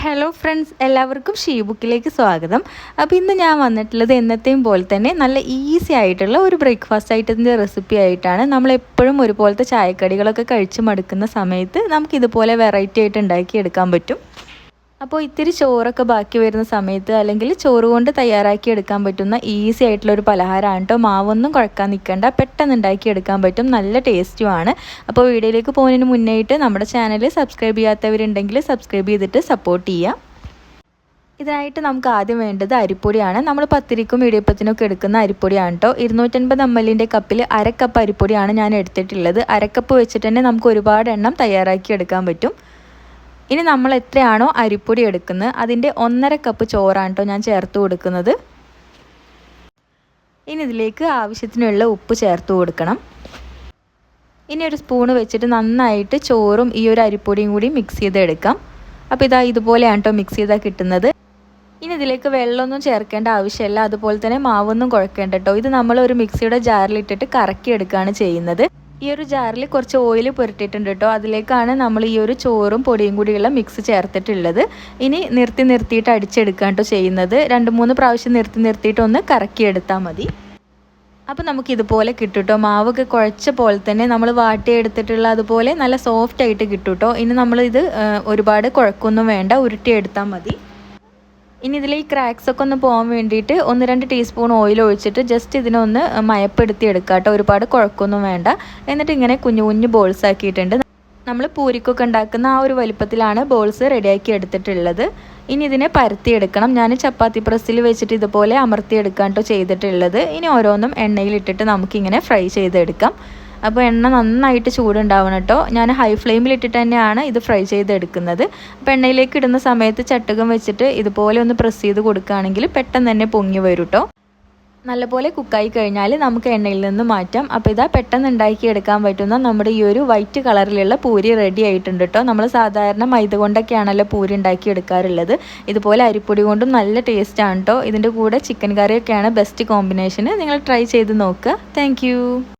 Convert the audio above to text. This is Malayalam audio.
ഹലോ ഫ്രണ്ട്സ് എല്ലാവർക്കും ഷീ ബുക്കിലേക്ക് സ്വാഗതം. അപ്പോൾ ഇന്ന് ഞാൻ വന്നിട്ടുള്ളത് എന്നത്തെയും പോലെ തന്നെ നല്ല ഈസി ആയിട്ടുള്ള ഒരു ബ്രേക്ക്ഫാസ്റ്റ് ഐറ്റത്തിന്റെ റെസിപ്പി ആയിട്ടാണ്. നമ്മൾ എപ്പോഴും ഒരുപോലത്തെ ചായക്കടികളൊക്കെ കഴിച്ച് മടുക്കുന്ന സമയത്ത് നമുക്ക് ഇതുപോലെ വെറൈറ്റി ആയിട്ട് ഉണ്ടാക്കിയെടുക്കാൻ പറ്റും. അപ്പോൾ ഇത്തിരി ചോറൊക്കെ ബാക്കി വരുന്ന സമയത്ത് അല്ലെങ്കിൽ ചോറ് കൊണ്ട് തയ്യാറാക്കി എടുക്കാൻ പറ്റുന്ന ഈസി ആയിട്ടുള്ള ഒരു പലഹാരമാണ് കേട്ടോ മാവൊന്നും കുഴക്കാൻ നിൽക്കേണ്ട. പെട്ടെന്ന് ഉണ്ടാക്കി എടുക്കാൻ പറ്റും. നല്ല ടേസ്റ്റുമാണ് അപ്പോൾ വീഡിയോയിലേക്ക് പോകുന്നതിന് മുന്നേയിട്ട് നമ്മുടെ ചാനൽ സബ്സ്ക്രൈബ് ചെയ്യാത്തവരുണ്ടെങ്കിൽ സബ്സ്ക്രൈബ് ചെയ്തിട്ട് സപ്പോർട്ട് ചെയ്യാം. ഇതിനായിട്ട് നമുക്ക് ആദ്യം വേണ്ടത് അരിപ്പൊടിയാണ്. നമ്മൾ പത്തിരിക്കും ഇടിയപ്പത്തിനൊക്കെ എടുക്കുന്ന അരിപ്പൊടിയാണ് കേട്ടോ ഇരുന്നൂറ്റൻപത് എം എല്ലിന്റെ കപ്പിൽ അരക്കപ്പ് അരിപ്പൊടിയാണ് ഞാൻ എടുത്തിട്ടുള്ളത്. അരക്കപ്പ് വെച്ചിട്ട് തന്നെ നമുക്ക് ഒരുപാട് എണ്ണം തയ്യാറാക്കി എടുക്കാൻ പറ്റും. ഇനി നമ്മൾ എത്രയാണോ അരിപ്പൊടി എടുക്കുന്നത് അതിന്റെ ഒന്നര കപ്പ് ചോറാണ് കേട്ടോ ഞാൻ ചേർത്ത് കൊടുക്കുന്നത്. ഇനി ഇതിലേക്ക് ആവശ്യത്തിനുള്ള ഉപ്പ് ചേർത്ത് കൊടുക്കണം. ഇനി ഒരു സ്പൂണ് വെച്ചിട്ട് നന്നായിട്ട് ചോറും ഈ ഒരു അരിപ്പൊടിയും കൂടി മിക്സ് ചെയ്തെടുക്കാം. അപ്പോൾ ഇതാ ഇതുപോലെയാണ് കേട്ടോ മിക്സ് ചെയ്താൽ കിട്ടുന്നത്. ഇനി ഇതിലേക്ക് വെള്ളമൊന്നും ചേർക്കേണ്ട ആവശ്യമില്ല. അതുപോലെ തന്നെ മാവൊന്നും കുഴക്കേണ്ട കേട്ടോ ഇത് നമ്മൾ ഒരു മിക്സിയുടെ ജാറിലിട്ടിട്ട് കറക്കി എടുക്കുകയാണ് ചെയ്യുന്നത്. ഈ ഒരു ജാറിൽ കുറച്ച് ഓയിൽ പുരട്ടിയിട്ടുണ്ട് കേട്ടോ അതിലേക്കാണ് നമ്മൾ ഈ ഒരു ചോറും പൊടിയും കൂടിയുള്ള മിക്സ് ചേർത്തിട്ടുള്ളത്. ഇനി നിർത്തി നിർത്തിയിട്ട് അടിച്ചെടുക്കാൻ കേട്ടോ ചെയ്യുന്നത്. രണ്ട് മൂന്ന് പ്രാവശ്യം നിർത്തി നിർത്തിയിട്ട് ഒന്ന് കറക്കിയെടുത്താൽ മതി. അപ്പോൾ നമുക്ക് ഇതുപോലെ കിട്ടും കേട്ടോ മാവൊക്കെ കുഴച്ച പോലെ തന്നെ നമ്മൾ വാട്ടിയെടുത്തിട്ടുള്ള അതുപോലെ നല്ല സോഫ്റ്റ് ആയിട്ട് കിട്ടും കേട്ടോ ഇനി നമ്മളിത് ഒരുപാട് കുഴക്കൊന്നും വേണ്ട. ഉരുട്ടിയെടുത്താൽ മതി. ഇനി ഇതിൽ ഈ ക്രാക്സ് ഒക്കെ ഒന്ന് പോകാൻ വേണ്ടിയിട്ട് ഒന്ന് രണ്ട് ടീസ്പൂൺ ഓയിൽ ഒഴിച്ചിട്ട് ജസ്റ്റ് ഇതിനൊന്ന് മയപ്പെടുത്തി എടുക്കുക കേട്ടോ ഒരുപാട് കുഴക്കൊന്നും വേണ്ട. എന്നിട്ട് ഇങ്ങനെ കുഞ്ഞു കുഞ്ഞു ബോൾസ് ആക്കിയിട്ടുണ്ട്. നമ്മൾ പൂരിക്കൊക്കെ ഉണ്ടാക്കുന്ന ആ ഒരു വലിപ്പത്തിലാണ് ബോൾസ് റെഡിയാക്കി എടുത്തിട്ടുള്ളത്. ഇനി ഇതിനെ പരത്തിയെടുക്കണം. ഞാൻ ചപ്പാത്തി പ്രസ്സിൽ വെച്ചിട്ട് ഇതുപോലെ അമർത്തിയെടുക്കാൻ കേട്ടോ ചെയ്തിട്ടുള്ളത്. ഇനി ഓരോന്നും എണ്ണയിലിട്ടിട്ട് നമുക്കിങ്ങനെ ഫ്രൈ ചെയ്തെടുക്കാം. അപ്പോൾ എണ്ണ നന്നായിട്ട് ചൂടുണ്ടാവണം കേട്ടോ. ഞാൻ ഹൈ ഫ്ലെയിമിൽ ഇട്ടിട്ട് തന്നെയാണ് ഇത് ഫ്രൈ ചെയ്തെടുക്കുന്നത്. അപ്പോൾ എണ്ണയിലേക്ക് ഇടുന്ന സമയത്ത് ചട്ടുകം വെച്ചിട്ട് ഇതുപോലെ ഒന്ന് പ്രസ് ചെയ്ത് കൊടുക്കുകയാണെങ്കിൽ പെട്ടെന്ന് തന്നെ പൊങ്ങി വരും കേട്ടോ. നല്ലപോലെ കുക്കായി കഴിഞ്ഞാൽ നമുക്ക് എണ്ണയിൽ നിന്ന് മാറ്റാം. അപ്പോൾ ഇതാ പെട്ടെന്ന് ഉണ്ടാക്കിയെടുക്കാൻ പറ്റുന്ന നമ്മുടെ ഈ ഒരു വൈറ്റ് കളറിലുള്ള പൂരി റെഡി ആയിട്ടുണ്ട് കേട്ടോ. നമ്മൾ സാധാരണ മൈദ കൊണ്ടൊക്കെയാണല്ലോ പൂരി ഉണ്ടാക്കി എടുക്കാറുള്ളത്. ഇതുപോലെ അരിപ്പൊടി കൊണ്ടും നല്ല ടേസ്റ്റാണ് കേട്ടോ. ഇതിന്റെ കൂടെ ചിക്കൻ കറിയൊക്കെയാണ് ബെസ്റ്റ് കോമ്പിനേഷന് നിങ്ങൾ ട്രൈ ചെയ്ത് നോക്കുക. താങ്ക്